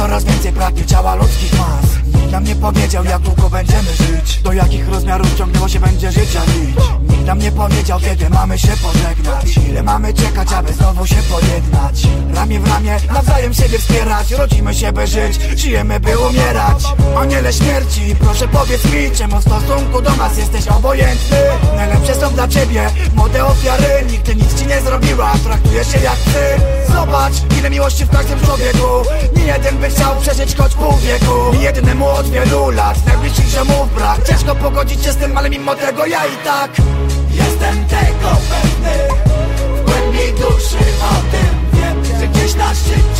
coraz więcej pragnie ciała ludzkich mas. Nikt nam nie powiedział jak długo będziemy żyć. Do jakich rozmiarów ciągnęło się będzie życia nić Nikt nam nie powiedział kiedy mamy się pożegnać. Ile mamy czekać aby znowu się pojednać? Ramię w ramię nawzajem siebie wspierać. Rodzimy się by żyć, żyjemy by umierać. Aniele śmierci, proszę powiedz mi Czemu w stosunku do nas jesteś obojętny dla ciebie młode ofiary Nigdy nic ci nie zrobiła, traktujesz się jak ty. Zobacz ile miłości w każdym człowieku. Nie jeden by chciał przeżyć choć pół wieku. Nie jednemu od wielu lat Najbliższych ziomów brak. Ciężko pogodzić się z tym, ale mimo tego ja i tak Jestem tego pewny. W głębi duszy o tym wiem Że gdzieś na szczycie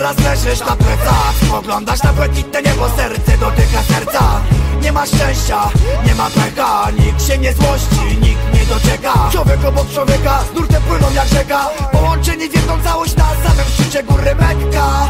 Teraz leżysz na plecach. Oglądasz na błękitne niebo Serce dotyka serca. Nie ma szczęścia, nie ma pecha Nikt się nie złości, nikt nie doczeka Człowiek obok człowieka Z nurtem płyną jak rzeka. Połączeni w jedną całość Na samym szczycie góry Mekka.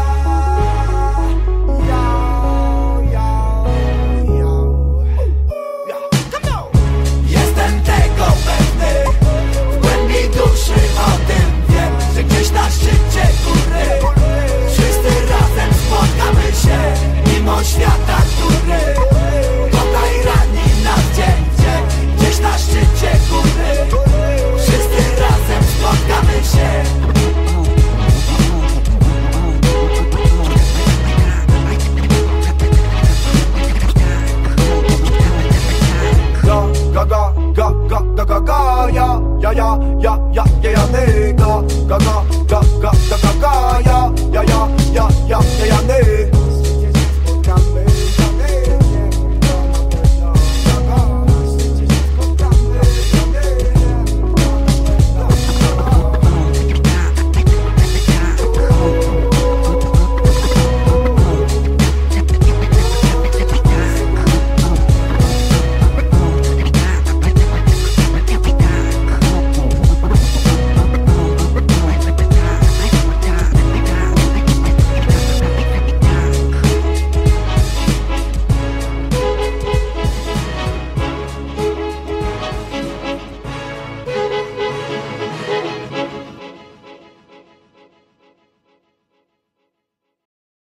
yeah, yeah.